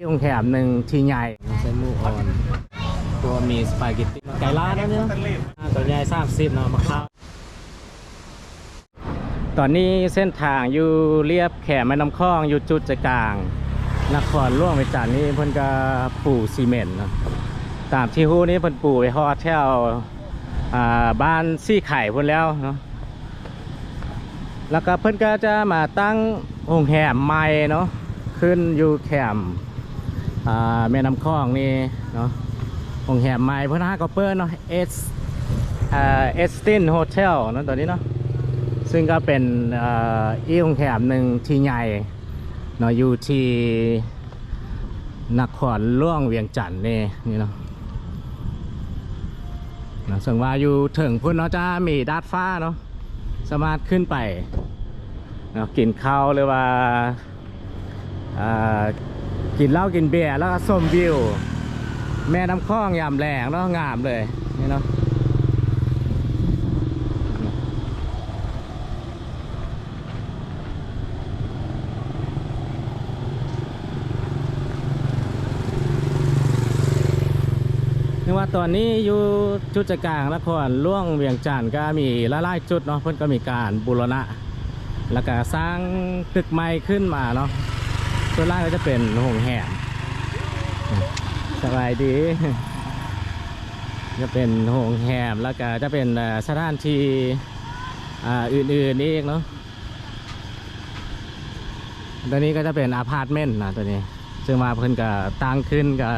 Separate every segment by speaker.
Speaker 1: ที่โรงแรมหนึ่งที่ใหญ่
Speaker 2: ใส่หมูอ่อน ตัวมีสปาเกตตี้ไก่ล้านนะเนี่ยตัวใหญ่สามสิบเนาะมะขาม
Speaker 1: ตอนนี้เส้นทางอยู่เรียบแขมแม่น้ำคลองอยู่จุดใจกลาง นครหล่วงไปจันทน์นี่เพิ่นก็ปูซีเมนต์เนาะตามที่ฮู้นี่เพิ่นปูไปฮอดแถวอ่าบ้านซี่ไข่เพิ่นแล้วเนาะแล้วก็เพิ่นก็จะมาตั้งโรงแรมใหม่เนาะขึ้นอยู่แคมป์อ่า แม่น้ำคลองนี่เนาะโรงแรมใหม่เพิ่นหาก็เปิดเนาะเอสเอสตินโฮเทลเนาะตอนนี้เนาะซึ่งก็เป็นอีกโรงแรมหนึ่งที่ใหญ่เนาะอยู่ที่นครล่วงเวียงจันทน์นี่นี่เนาะนะส่วนว่าอยู่ถึงพุ่นเนาะจะมีดาดฟ้าเนาะสามารถขึ้นไปเนาะกินข้าวหรือว่า กินเหล้ากินเบียร์แล้วก็ชมวิว แม่น้ำคลองยามแรงเนาะงามเลยนี่เนาะนี่ว่าตอนนี้อยู่จุดใจกลางนครล่วงเวียงจันทน์ก็มีหลายจุดเนาะเพิ่นก็มีการบูรณะ แล้วก็สร้างตึกใหม่ขึ้นมาเนาะ ส่วนล่างก็จะเป็นโรงแรมสบายดี จะเป็นโรงแรมแล้วก็จะเป็นสถานที่อ,อื่นๆอีกเองเนาะตัวนี้ก็จะเป็นอพาร์ตเมนต์นะตัวนี้ ซึ่งมาเพิ่นก็ตั้งขึ้นก็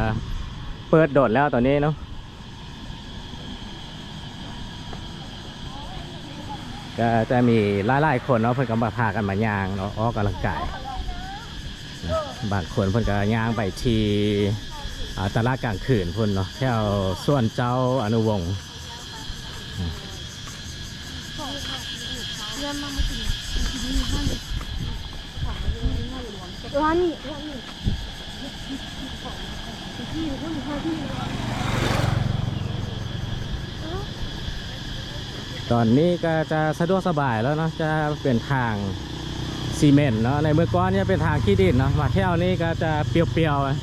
Speaker 1: เปิดโดดแล้วตอนนี้เนาะก็จะมีหลายๆคนเนาะเพิ่นก็มาพากันมาย่างเนาะออกกำลังกาย บางคนเพิ่นก็ย่างไปที่อ่าตลาดกลางคืนพุ่นเนาะแถวส่วนเจ้าอนุวงศ์
Speaker 3: ร้านนี้ร้านนี้
Speaker 1: ตอนนี้ก็จะสะดวกสบายแล้วเนาะจะเป็นทาง ซีเมนต์เนาะในเมื่อก่อนเนี่ยเป็นทางขี้ดินเนาะมาเที่ยวนี้ก็จะเปรียวๆนะ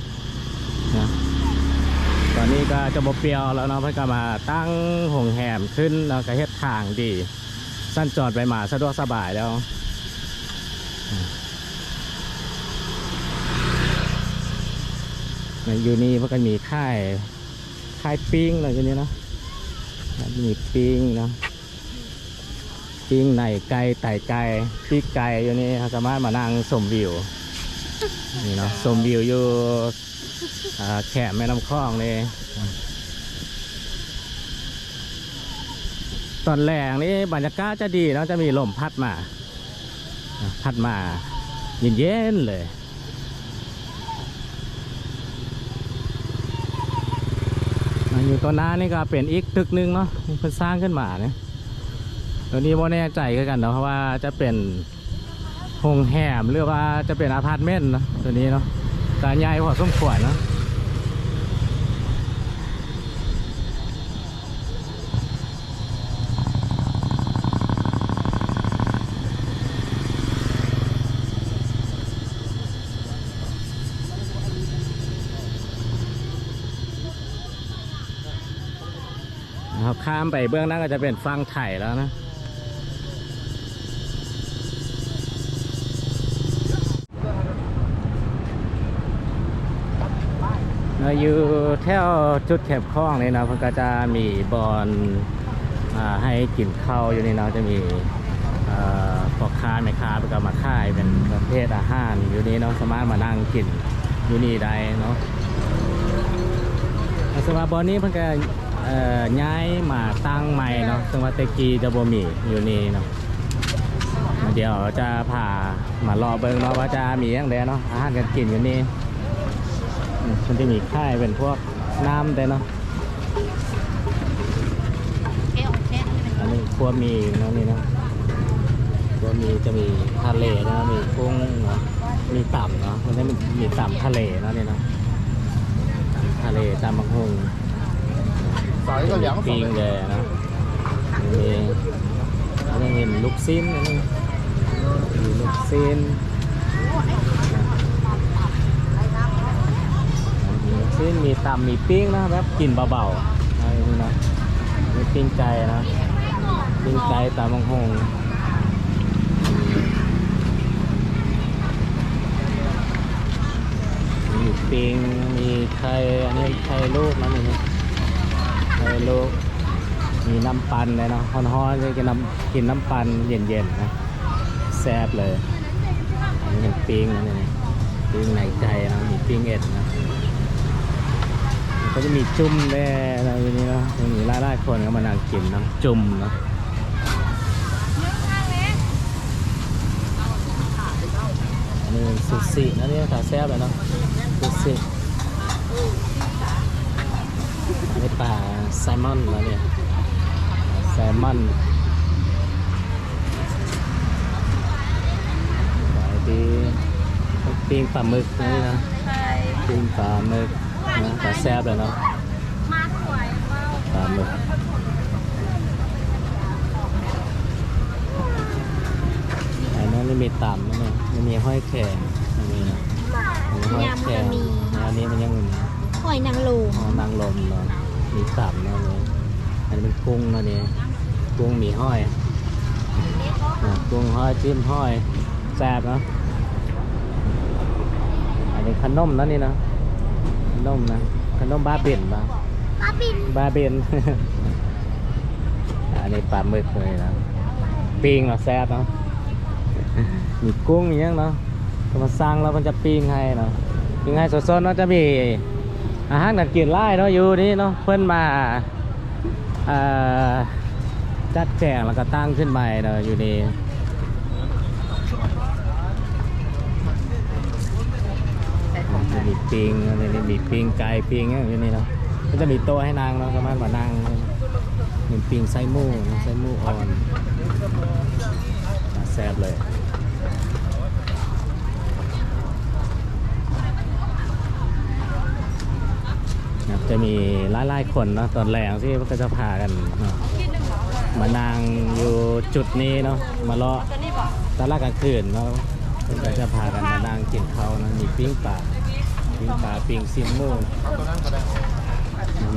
Speaker 1: ตอนนี้ก็จะบเปรียวแล้วเนาะเพิ่นก็มาตั้งโรงแรมขึ้นแล้วก็เฮ็ดทางดี สั้นจอดไปมาสะดวกสบายแล้วในอยู่นี่เพิ่นก็มีค่ายค่ายปิ้งอะไรอย่างนี้เนาะมีปิ้งเนาะ ปิ้งในไก่ไต่ไก่ปีกไก่อยู่นี่เราสามารถมานั่งชมวิวนี่เนาะชมวิวอยู่แขมแม่น้ำคลองนี่ตอนแรกนี่บรรยากาศจะดีเนาะจะมีลมพัดมา พัดมาเย็นๆเลยอยู่ตัวหน้านี่ก็เป็นอีกตึกหนึงเนาะเพิ่นสร้างขึ้นมาเนี่ย ตัวนี้ว่าแน่ใจกันเนาะเพราะว่าจะเป็นโรงแรมหรือว่าจะเป็นอพาร์ตเมนต์นะตัวนี้เนาะการใหญ่พอสมควรเนาะครับข้ามไปเบื้องหนั้นก็จะเป็นฟังไถ่แล้วนะ เรา อยู่แถวจุดแคบคลองนี่นะเพิ่นก็จะมีบอลอ่าให้กินข้าวอยู่นี่เนาะจะมีพ่อค้าแม่ค้าเพิ่นก็มาขายเป็นประเภทอาหารอยู่นี่เนาะสามารถมานั่งกินอยู่นี่ได้เนาะแล้วสำหรับบอลนี้เพิ่นก็เอ่อย้ายมาตั้งใหม่เนาะซึ่งว่าแตะกี้จะบ่มีอยู่นี่เนาะเดี๋ยวจะพามารอเบิ่งเนาะว่าจะมีอย่างใดเนาะอาหารการกินอยู่นี่ มันจะมีค่ายเป็นพวกน้ำแต่เนาะอันนี้ครัวมีเนาะนี่เนาะครัวมีจะมีทะเลนะมีกุ้งเนาะมีต่ำเนาะมันจะมีมีต่ำทะเลนาะนี่เนาะทะเลตามบาง
Speaker 4: หงปิ้ง
Speaker 1: ปีงเนะมีแล้วยังมีลูกซิ้นนะมีลูกซิ้น นี่มีตำมีปิ้งนะแบบกลิ่นเบาๆอะไรนี่นะมีปิ้งไก่นะปิ้งไก่ตำมังหงมีปิ้งมีไข่อันนี้ไข่ลูกนะนี่ไข่ลูกมีน้ำปั่นเลยเนาะฮ้อนๆเลยกินน้ำกินน้ำปั่นเย็นๆนะแซ่บเลยอันนี้เป็นปิ้งนะนี่ปิ้งในใจนะมีปิ้งเอ็ดนะ ก็จะมีจุ่มแน่นะทีนี้เนาะมีหลายๆคนก็มานั่งกินน้ำจุ่มเนาะอันนี้เป็นซูชินะเนี่ยขาแซ่บเลยเนาะซูชิอันนี้ปลาแซลมอนแล้วเนี่ยแซลมอนขายดีปิ้งปลาหมึกนะนี่นะปิ้งปลาหมึก นะขาแซ่บเลยเนาะ
Speaker 3: มาสวยเปล่า
Speaker 1: ปลาหมึกอันนั้นไม่มีต่ำนะเนี่ยไม่มีห้อยแขงไม่มีนะไม่มีห้อยแขงอันนี้มันยังมี
Speaker 3: หอยนางรม
Speaker 1: อ๋อนางลมเนาะมีต่ำเนาะเนี่ยอันนี้เป็นกุ้งเนาะเนี่ยกุ้งมีห้อยอะกุ้งห้อยจิ้มห้อยแซ่บเนาะอันนี้ขนมนะนี่นะข นมนะขนมบ้าเบิ่นบ้า
Speaker 3: ปลาบิน
Speaker 1: บาเบน อันนี้ปลาหมึกเลยนะปิ้งเนาะแซ่บเนาะมีกุ้งอย่างเงี้ยเนาะก็มาสั่งแล้วมันจะปิ้งให้เนาะปิ้งให้สดๆเนาะจะมีอาหารการกินไล่เนาะอยู่นี่เนาะเพิ่นมาเอ่อจัดแจงแล้วก็ตั้งขึ้นใหม่เนาะอยู่นี่จะ มีปิงอันนี้มีปิงไก่ปิงอย่างอยู่นี่เนาะก็จะมีโต๊ะให้นางเนาะสามารถมานั่งเหมือนปิงไส้หมูไส้หมูอ่อนแซ่บเลยจะมีหลายๆคนเนาะตอนแรกที่ก็จะพากันมานั่งอยู่จุดนี้เนาะมาเลาะตลาดกลางคืนเนาะก็จะพากันมานั่งกินข้าวนะมีปิ้งปลา ปิ้งปลาปิ้งซิมมู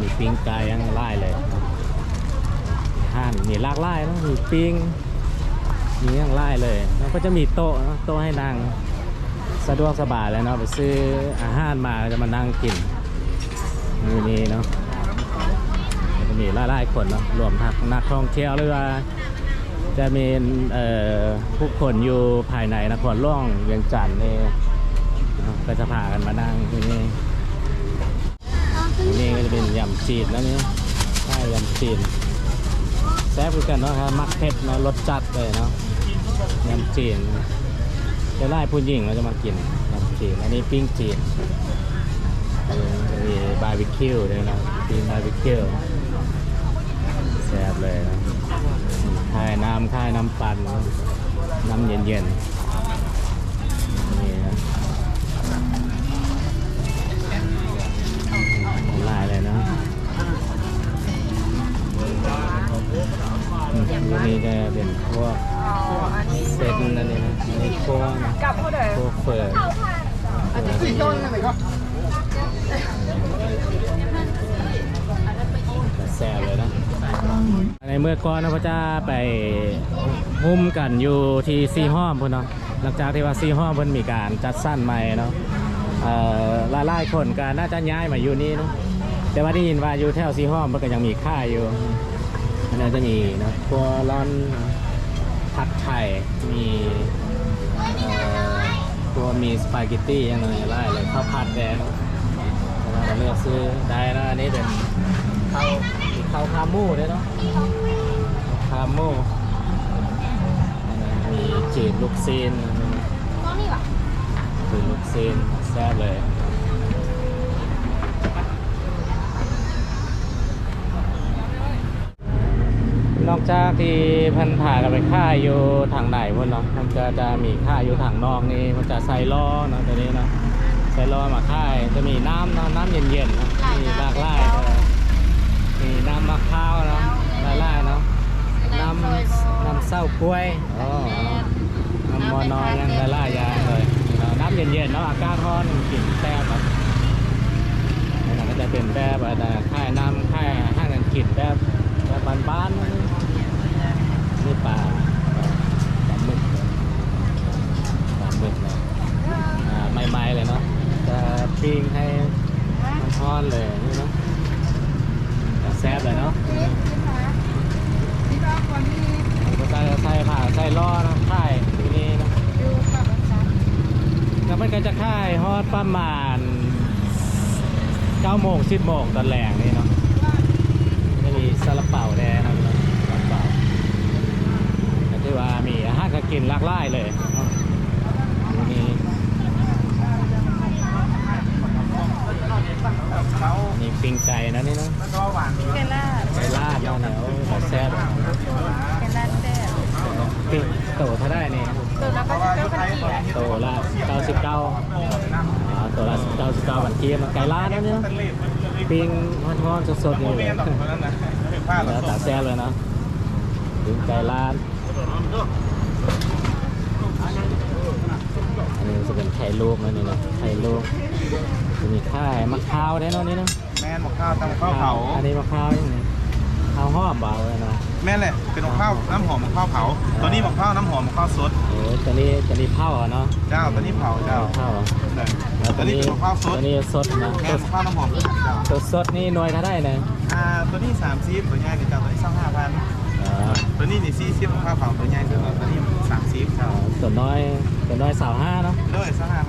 Speaker 1: มีปิ้งไก่ยังไล่เลยห้านมีลากไล่นะมีปิ้งมียังไล่เลย แล้วก็จะมีโต๊ะโต๊ะให้นั่งสะดวกสบายเลยเนาะไปซื้ออาหารมาจะมานั่งกินมีนี่เนาะแล้วก็มีหลายๆคนเนาะรวมทั้งนักท่องเที่ยวหรือว่าจะมีเอ่อผู้คนอยู่ภายในนครหลวงเวียงจันทร์นี่ ก็จะพากันมานั่งที่นี่นี่ก็จะเป็นยำจีนแล้วนี่ใช่ยำจีนแซ่บกันเนาะครับมักเผ็ดเนาะรสจัดเลยเนาะยำจีนจะไล่ผู้หญิงเราจะมากินยำจีนอันนี้ปิ้งจีนจะมีบาร์บีคิวด้วยนะปิ้งบาร์บีคิวแซ่บเลยนะค่ายน้ำค่ายน้ำปั่นน้ำเย็นๆ ลายเลยนะอืมนี่จะเป็นพวกเส้นนั่นนี่นะอันนี้พวกพวกเฟิร์
Speaker 4: ต้นนั่นเลยครับ
Speaker 1: แซ่บเลยนะ ในเมื่อก่อนนะพระเจ้าไปหุ้มกันอยู่ที่ซีห้อมพุ่นเนาะหลังจากที่ว่าซีห้อมเพิ่นมีการจัดสั้นใหม่เนาะเอ่อ หลายๆคนก็น่าจะย้ายมาอยู่นี่เนาะแต่ว่าได้ยินว่าอยู่แถวซีห้อมมันก็ยังมีค่ายอยู่อันนั้นจะมีนะตัวร้อนผัดไข่มีตัวมีสปาเกตตี้ยังไงไล่เลยข้าวผัดแดงแล้วเราเลือกซื้อได้นะอันนี้เป็นข้าวข้าวขามูด้วยเนาะขามูมีจีนลูกซีน
Speaker 3: ก็นี่วะ
Speaker 1: จีนลูกซีนแซ่บเลยนอกจากที่พันผ่ากันไปค่ายอยู่ทางไหนพุ่นเนาะมันก็จะมีค่ายอยู่ทางนอกนี่มันจะใส่ล้อเนาะตัวนี้เนาะใส่ล้อมาค่ายจะมีน้ำเนาะน้ำเย็นๆเนาะมีหลากหลายเนาะมีน้ำมะพร้าวเนาะหลายๆเนาะน้ำน้ำเศร้ากล้วยอ๋อน้ำมอนอยังหลายๆอย่างเลย เย็นๆแล้วอากาศร้อนกลิ่นแต่แบบนั่นก็จะเป็นแบบค่ายน้ำค่ายห้างกันกลิ่นแบบแบบบานๆนี่ป่า 9โมง10โมงตอนแรงนี่เนาะจะมีซาลาเปาแดงนะครับซาลาเปาก็ที่ว่ามีอาหารการกินหลากหลายเลยเนาะมีมีปิ้งไก่นะนี่เนาะ
Speaker 3: เกล่า
Speaker 1: ไก่ลาดเนาะเนี่ยโอ้ยแบบแซ่บ
Speaker 3: เกล่าแซ่บ
Speaker 1: ปิ้ง โตเท่าได้นี่
Speaker 3: ตัวแล้วก็จะเจ้าพันกี่อะ
Speaker 1: โตละ99อ๋อโตละ99วันเกียมไก่ลาดนะเนี่ยเนาะปิ้งทอดๆสดๆนี่เลยแล้วตาแซ่บเลยเนาะปิ้งไก่ลาดอันนี้จะเป็นไข่ลูกนะนี่นะไข่ลูกจะมีข้าวมะพร้าวได้เนาะนี่เนาะ
Speaker 4: แม่นหมกข้าวตำข้าวเผา
Speaker 1: อันนี้มะพร้าวยังไง ข้าวหอมเบาเลยเนาะ
Speaker 4: แม่นแหละเป็นหมกข้าวน้ำหอมหมกข้าวเผาตัวนี้หมกข้าวน้ำหอมหมกข้าวสด
Speaker 1: โอ้ยตัวนี้ตัวนี้เผาเหรอเนาะ
Speaker 4: เจ้าตัวนี้เผาเจ้า
Speaker 1: เผาเแล้
Speaker 4: ว
Speaker 1: ตั
Speaker 4: ตัวนี้
Speaker 1: นี้
Speaker 4: เป็นหมกข้าวสด
Speaker 1: ตัวนี้สดนะ
Speaker 4: แม่นหมกข้าวน้ำหอมคือหันเจ้า
Speaker 1: ตัวสดนี่หน่วยเท่าได้นะ
Speaker 4: อ่าตัวนี้สามซีฟตัวใหญ่นี่เจ้าตัวนี้สองห้าพันตัวนี้นี่ซีซีฟหมกข้าวเผาตัวใหญ่ตัวตัวนี้สามซีฟเจ้า
Speaker 1: ตัวน้อยตัวน้อยสาวห้าเนาะ
Speaker 4: ด้วยสองห้า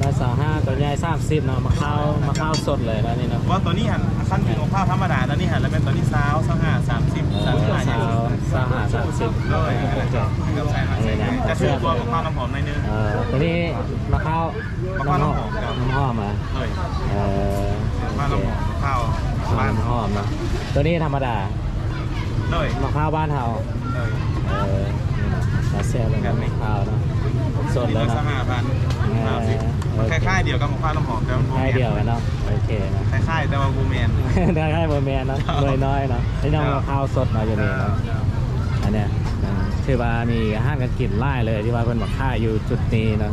Speaker 4: พัน
Speaker 1: ตัวน้อยสาวห้าตัวใหญ่สามสิบเนาะมะพร้าวมะพร้าวสดเลยนะนี่เนาะ
Speaker 4: ว่าตัวนี้หันขั้นเป็นหมกข้าวธรรมดาตัวนี้หันแล้วเป็นตัวนี้สาวสองห้าสามสิบ
Speaker 1: เอ
Speaker 4: สาม
Speaker 1: อ
Speaker 4: สิบห้า
Speaker 1: สาวสาวห้าสามสิบ
Speaker 4: ด้วยจะชื่อตัวหมกข้าวน้ำหอมในอยนึง
Speaker 1: เออตัวนี้มะพร้าว
Speaker 4: มะพร้าวน้ำหอม
Speaker 1: น้ำหอมอะ
Speaker 4: เลย
Speaker 1: เออ
Speaker 4: หมกข้าวน้ำหอมหมกข้าว
Speaker 1: บ้า
Speaker 4: บ้านน
Speaker 1: หอมเนาะตัวนี้ธรรมดา
Speaker 4: เลย
Speaker 1: มะพร้าวบ้านเฮา
Speaker 4: เลย
Speaker 1: เออ นี่เนาะกระแซ่บเลยนะมะพร้าวเนาะสด
Speaker 4: นี่
Speaker 1: แล้ว
Speaker 4: ก็
Speaker 1: เนาะ
Speaker 4: สหพันธ์มันคล้ายๆเดียวกับหมกข้าวน้ำหอมแต่มันบู
Speaker 1: ใช่
Speaker 4: แมน
Speaker 1: เดียวกันเนาะโอเคเนาะ
Speaker 4: คล้ายๆแต่ว่าบูแมน
Speaker 1: ได้ให้เบอร์แมนเนาะหน่วยน้อยเนาะไอ้น้องมะพร้าวสดเนาะอยู่นี่เนาะอันเนี้ยนะถือว่ามีอาหารกันกินไล่เลยที่ว่าเป็นมาค่ายอยู่จุดนี้เนาะ